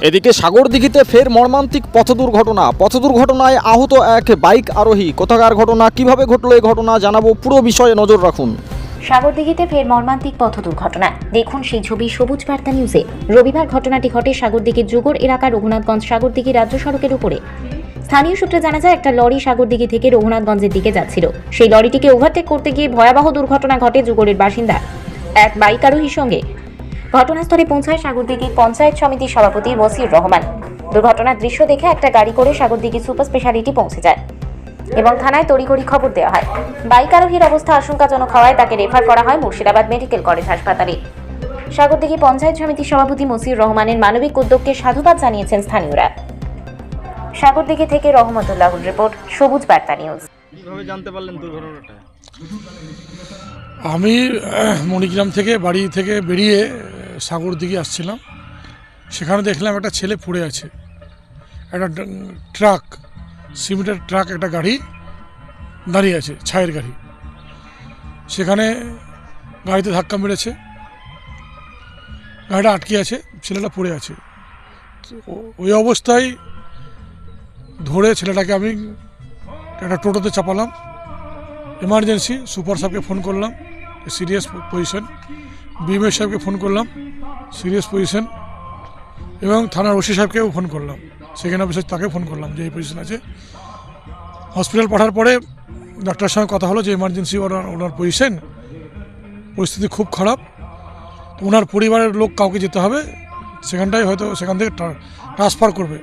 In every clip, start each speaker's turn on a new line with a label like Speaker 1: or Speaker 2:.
Speaker 1: এদিকে সাগরদিঘিতে ফের মর্মান্তিক পথ দুর্ঘটনা। পথ দুর্ঘটনায় আহত এক বাইক আরোহী। কোথাকার ঘটনা, কীভাবে ঘটলো এই ঘটনা জানাব পুরো বিষয়ে নজর রাখুন।
Speaker 2: সাগরদিঘিতে ফের মর্মান্তিক পথ দুর্ঘটনা। দেখুন সেই ছবি সবুজ বার্তা নিউজে। রবিবার ঘটনাটি ঘটে সাগরদিঘির যুগর এলাকার রঘুনাথগঞ্জ সাগরদিঘি রাজ্য সড়কের উপরে। স্থানীয় সূত্রে জানা যায়, একটা লরি সাগরদিঘি থেকে রঘুনাথগঞ্জের দিকে যাচ্ছিল। সেই লরিটিকে ওভারটেক করতে গিয়ে ভয়াবহ দুর্ঘটনা ঘটে যুগরের বাসিন্দা। এক বাইক আরোহীর সঙ্গে ঘটনাস্থলে পৌঁছায় সাগরদিঘির পঞ্চায়েত সমিতির সভাপতি মসিউর রহমান। দুর্ঘটনার দৃশ্য দেখে একটা গাড়ি করে সাগরদিঘি সুপার স্পেশালিটি পৌঁছে যায় এবং থানায় তড়িঘড়ি খবর দেওয়া হয়। বাইক আরোহীর অবস্থা আশঙ্কাজনক হওয়ায় তাকে রেফার করা হয় মুর্শিদাবাদ মেডিকেল কলেজ হাসপাতালে। সাগরদিঘি পঞ্চায়েত সমিতির সভাপতি মসিউর রহমানের মানবিক উদ্যোগকে সাধুবাদ জানিয়েছেন স্থানীয়রা। সাগরদিঘি থেকে রহমতুল্লাহুর রিপোর্ট সবুজ বার্তা নিউজ।
Speaker 3: কীভাবে জানতে পারলেন দুর্ঘটনাটা?
Speaker 4: আমি মণিগ্রাম থেকে বাড়ি থেকে বেরিয়ে সাগর দিকে আসছিলাম। সেখানে দেখলাম একটা ছেলে পড়ে আছে। একটা ট্রাক, সিমেন্টের ট্রাক একটা গাড়ি দাঁড়িয়ে আছে ছায়ের গাড়ি। সেখানে গাড়িতে ধাক্কা মেরেছে। গাড়িটা আটকে আছে, ছেলেটা পড়ে আছে। ওই অবস্থায় ধরে ছেলেটাকে আমি একটা টোটোতে চাপালাম। এমার্জেন্সি, সুপার সাহেবকে ফোন করলাম, সিরিয়াস পজিশন বিএমএস সাহেবকে ফোন করলাম। সিরিয়াস পজিশন এবং থানার ওসি সাহেবকেও ফোন করলাম। সেকেন্ড অফিসার তাকে ফোন করলাম যে এই পজিশন আছে। হসপিটাল পাঠার পরে ডাক্তারের সঙ্গে কথা হলো যে এমার্জেন্সি ওনার ওনার পজিশন পরিস্থিতি খুব খারাপ। ওনার পরিবারের লোক কাউকে যেতে হবে। সেখানটায় হয়তো সেখান থেকে ট্রান্সফার করবে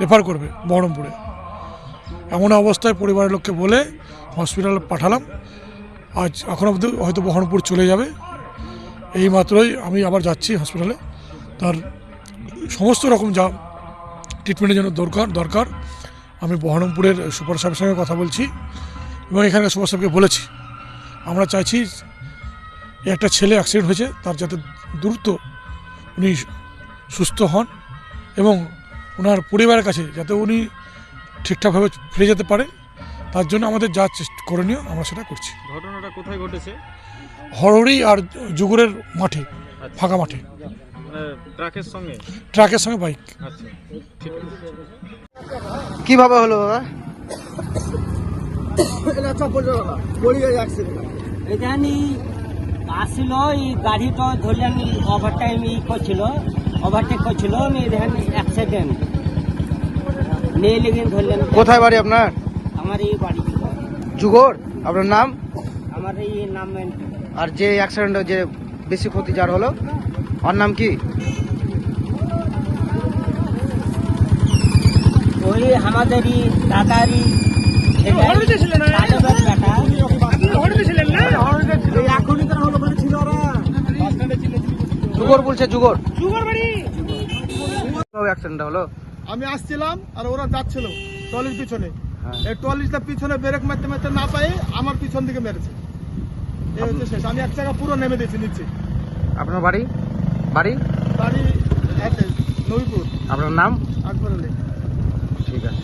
Speaker 4: রেফার করবে বহরমপুরে। এমন অবস্থায় পরিবারের লোককে বলে হসপিটালে পাঠালাম। আজ এখন অবধি হয়তো বহরমপুর চলে যাবে। এই মাত্রই আমি আবার যাচ্ছি হসপিটালে তার সমস্ত রকম যা ট্রিটমেন্টের জন্য দরকার দরকার। আমি বহরমপুরের সুপার সাহেবের সঙ্গে কথা বলছি এবং এখানকার সুপার সাহেবকে বলেছি, আমরা চাইছি একটা ছেলে অ্যাক্সিডেন্ট হয়েছে, তার যাতে দ্রুত উনি সুস্থ হন এবং ওনার পরিবারের কাছে যাতে উনি ঠিকঠাকভাবে ফিরে যেতে পারে। তার জন্য আমাদের যা চেষ্টা করণীয় আমরা সেটা করছি।
Speaker 3: ঘটনাটা কোথায় ঘটেছে?
Speaker 4: হরহরি আর জুগুরের মাঠে ফাঁকা মাঠে।
Speaker 3: মানে ট্রাকের সঙ্গে?
Speaker 4: ট্রাকের সঙ্গে বাইক।
Speaker 3: আচ্ছা ঠিক আছে।
Speaker 5: কীভাবে হলো দাদা
Speaker 6: এখানে আসছিল এই গাড়িটা ধরলেন ওভারটাইম ই করছিল ওভারটেক করছিল আমি দেখেন অ্যাক্সিডেন্ট নিয়ে লেগে ধরলেন।
Speaker 5: কোথায় বাড়ি আপনার?
Speaker 6: আমার এই বাড়ি
Speaker 5: যুগর আপনার নাম
Speaker 6: আমার এই নাম
Speaker 5: আর যে অ্যাক্সিডেন্ট যে বেশি ক্ষতি যার হলো ওর নাম কি?
Speaker 6: ওই আমাদেরই দাদারই বেটা।
Speaker 5: যুগর বলছে যুগর। কীভাবে অ্যাক্সিডেন্ট হলো।
Speaker 7: আমি আসছিলাম আর ওরা যাচ্ছিল ট্রলির পিছনে। এই ট্রলিটা পিছনে ব্রেক মারতে মারতে না পাই আমার পিছন দিকে মেরেছে। এই হচ্ছে শেষ। আমি এক জায়গা পুরো নেমে দিয়েছি নিচে।
Speaker 5: আপনার বাড়ি? বাড়ি?
Speaker 7: বাড়ি নবীপুর।
Speaker 5: আপনার নাম?
Speaker 7: আকবর আলী।
Speaker 5: ঠিক আছে।